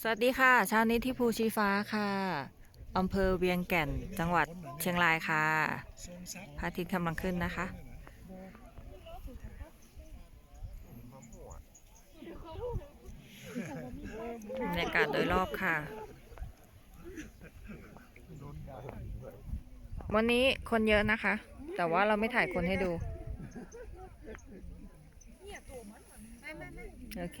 สวัสดีค่ะเช้านี้ที่ภูชีฟ้าค่ะอำเภอเวียงแก่นจังหวัดเชียงรายค่ะพระอาทิตย์กำลังขึ้นนะคะ บรรยากาศโดยรอบค่ะ วันนี้คนเยอะนะคะ แต่ว่าเราไม่ถ่ายคนให้ดู โอเค